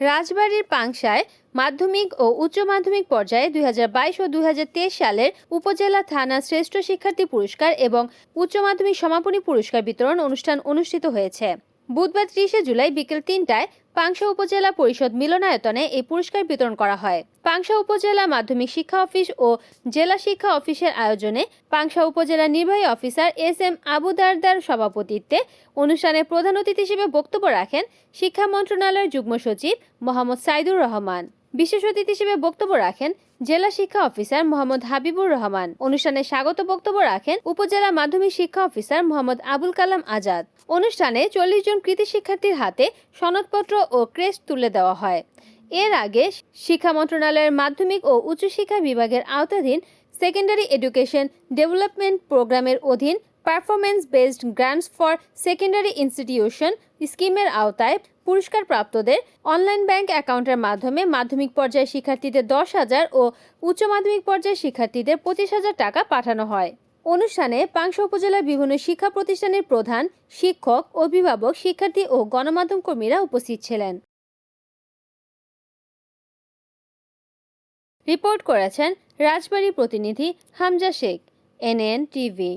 রাজবাড়ীর পাংশায় মাধ্যমিক ও উচ্চ মাধ্যমিক পর্যায়ে দুই হাজার বাইশ ও দুই হাজার তেইশ সালের উপজেলা থানা শ্রেষ্ঠ শিক্ষার্থী পুরস্কার এবং উচ্চ মাধ্যমিক সমাপনী পুরস্কার বিতরণ অনুষ্ঠান অনুষ্ঠিত হয়েছে। বুধবার ত্রিশে জুলাই বিকেল তিনটায় পাংশা উপজেলা পরিষদ মিলনায়তনে এই পুরস্কার বিতরণ করা হয়। পাংশা উপজেলা মাধ্যমিক শিক্ষা অফিস ও জেলা শিক্ষা অফিসের আয়োজনে পাংশা উপজেলা নির্বাহী অফিসার এস এম আবুদারদার সভাপতিত্বে অনুষ্ঠানে প্রধান অতিথি হিসেবে বক্তব্য রাখেন শিক্ষা মন্ত্রণালয়ের যুগ্ম সচিব মোহাম্মদ সাইদুর রহমান। বিশেষ অতিথি হিসেবে বক্তব্য রাখেন জেলা শিক্ষা অফিসার মোহাম্মদ হাবিবুর রহমান। অনুষ্ঠানে স্বাগত বক্তব্য রাখেন উপজেলা মাধ্যমিক শিক্ষা অফিসার মোহাম্মদ আবুল কালাম আজাদ। অনুষ্ঠানে চল্লিশ জন কৃতি শিক্ষার্থীর হাতে সনদপত্র ও ক্রেস্ট তুলে দেওয়া হয়। এর আগে শিক্ষা মন্ত্রণালয়ের মাধ্যমিক ও উচ্চশিক্ষা বিভাগের আওতাধীন সেকেন্ডারি এডুকেশন ডেভেলপমেন্ট প্রোগ্রামের অধীন performance based grants for secondary institution স্কিমের আওতায় পুরস্কার প্রাপ্তদের অনলাইন ব্যাংক অ্যাকাউন্টের মাধ্যমে মাধ্যমিক পর্যায়ের শিক্ষার্থীদের দশ হাজার ও উচ্চ মাধ্যমিক পর্যায়ের শিক্ষার্থীদের পঁচিশ হাজার টাকা পাঠানো হয়। অনুষ্ঠানে পাংশা উপজেলার বিভিন্ন শিক্ষা প্রতিষ্ঠানের প্রধান, শিক্ষক, অভিভাবক, শিক্ষার্থী ও গণমাধ্যম কর্মীরা উপস্থিত ছিলেন। রিপোর্ট করেছেন রাজবাড়ী প্রতিনিধি হামজা শেখ, এনএন টিভি।